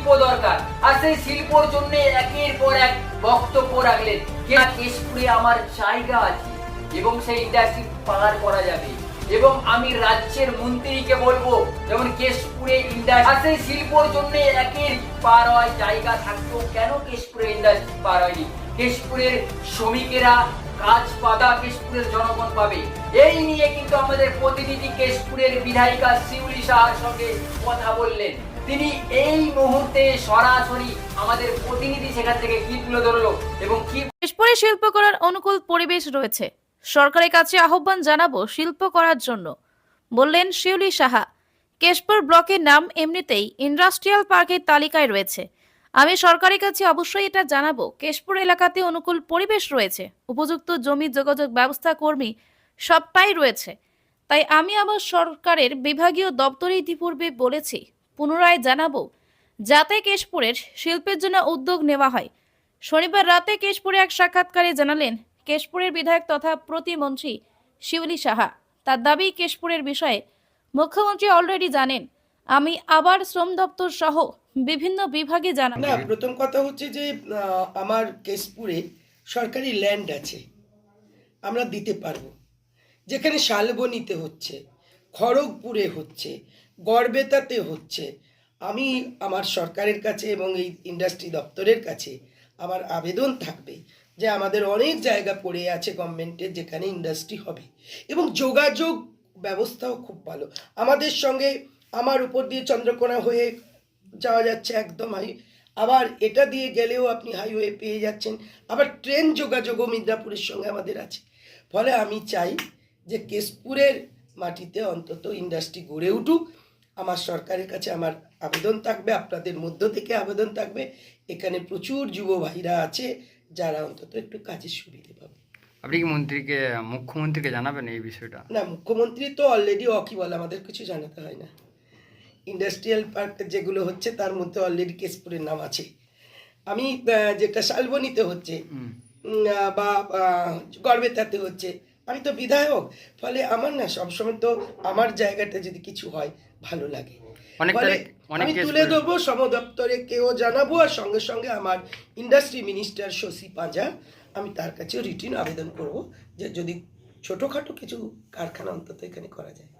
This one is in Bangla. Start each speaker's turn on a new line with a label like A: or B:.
A: শিল্প দরকার। আর সেই শিল্পর জন্য একের পর এক বক্তব্য রাখলেন কেশপুরে আমার জায়গা আছে এবং সেই ইন্ডাস্ট্রি পার করা যাবে। এবং আমি রাজ্যের মন্ত্রীকে বলব, যেমন কেশপুরে ইন্ডাস্ট্রি শিল্পর জন্য একের পার হয় জায়গা থাকতো কেন কেশপুরে ইন্ডাস্ট্রি পার হয়নি? কেশপুরের শ্রমিকেরা কাজ পাতা কেশপুরের জনগণ পাবে। এই নিয়ে কিন্তু আমাদের প্রতিনিধি কেশপুরের বিধায়িকা শিউলি সাহার সঙ্গে কথা বললেন। তিনি এই মুহূর্তে সরাসরি আমাদের প্রতিনিধি সেখান থেকে কি তুলে ধরলো এবং কি
B: শিল্প করার অনুকূল পরিবেশ রয়েছে। সরকারের কাছে আহ্বান জানাব শিল্প করার জন্য। বললেন শিউলি সাহা, কেশপুর ব্লকের নাম এমনিতেই ইন্ডাস্ট্রিয়াল পার্কের তালিকায় রয়েছে। আমি সরকারের কাছে অবশ্যই এটা জানাব, কেশপুর এলাকাতে অনুকূল পরিবেশ রয়েছে। উপযুক্ত জমি যোগাযোগ ব্যবস্থা কর্মী সবটাই রয়েছে। তাই আমি আমার সরকারের বিভাগীয় দপ্তরে ইতিপূর্বে বলেছি পুনরায় জানাব। যাতে কেশপুরের শিল্পের জন্য উদ্যোগ নেওয়া হয়। শনিবার রাতে কেশপুরে এক সাক্ষাৎকারে জানালেন, কেশপুরের বিধায়ক তথা প্রতিমন্ত্রী শিউলি সাহা। তার দাবি, কেশপুরের বিষয়ে মুখ্যমন্ত্রী অলরেডি জানেন। আমি আবার শ্রম দপ্তর সহ বিভিন্ন বিভাগে জানাব।
C: না, প্রথম কথা হচ্ছে যে আমার কেশপুরে সরকারি ল্যান্ড আছে। আমরা দিতে পারব। যেখানে শালবনিতে হচ্ছে। খড়গপুরে হচ্ছে, গড়বেতাতে হচ্ছে। আমি আমার সরকারের কাছে এবং এই ইন্ডাস্ট্রি দপ্তরের কাছে আমার আবেদন থাকবে যে আমাদের অনেক জায়গা পড়ে আছে গভর্নমেন্টের যেখানে ইন্ডাস্ট্রি হবে। এবং যোগাযোগ ব্যবস্থাও খুব ভালো। আমাদের সঙ্গে আমার উপর দিয়ে চন্দ্রকোনা হয়ে যাওয়া যাচ্ছে একদম হাই আবার এটা দিয়ে গেলেও আপনি হাইওয়ে পেয়ে যাচ্ছেন। আবার ট্রেন যোগাযোগও মিদনাপুরের সঙ্গে আমাদের আছে। ফলে আমি চাই যে কেশপুরের মাটিতে অন্তত ইন্ডাস্ট্রি গড়ে উঠুক। আমার সরকারের কাছে আমার আবেদন থাকবে আপনাদের মধ্য থেকে আবেদন থাকবে। এখানে প্রচুর যুব ভাইরা আছে যারা অন্তত একটু কাজের সুবিধে পাবে।
D: আপনি কি মন্ত্রীকে মুখ্যমন্ত্রীকে জানাবেন এই বিষয়টা?
C: না মুখ্যমন্ত্রী তো অলরেডি অকিবল আমাদের কিছু জানাতে হয় না। ইন্ডাস্ট্রিয়াল পার্ক যেগুলো হচ্ছে তার মধ্যে অলরেডি কেশপুরের নাম আছে। আমি যেটা শালবনিতে হচ্ছে বা গড়বেতাতে হচ্ছে আমি তো বিধায়ক ফলে আমার না সবসময় তো আমার জায়গাটা যদি কিছু হয় ভালো লাগে। আমি তুলে দেবো সম দপ্তরে কেউ জানাব আর সঙ্গে সঙ্গে আমার ইন্ডাস্ট্রি মিনিস্টার শশী পাঁজা আমি তার কাছেও রিটিন আবেদন করব যে যদি ছোটোখাটো কিছু কারখানা অন্তত এখানে করা যায়।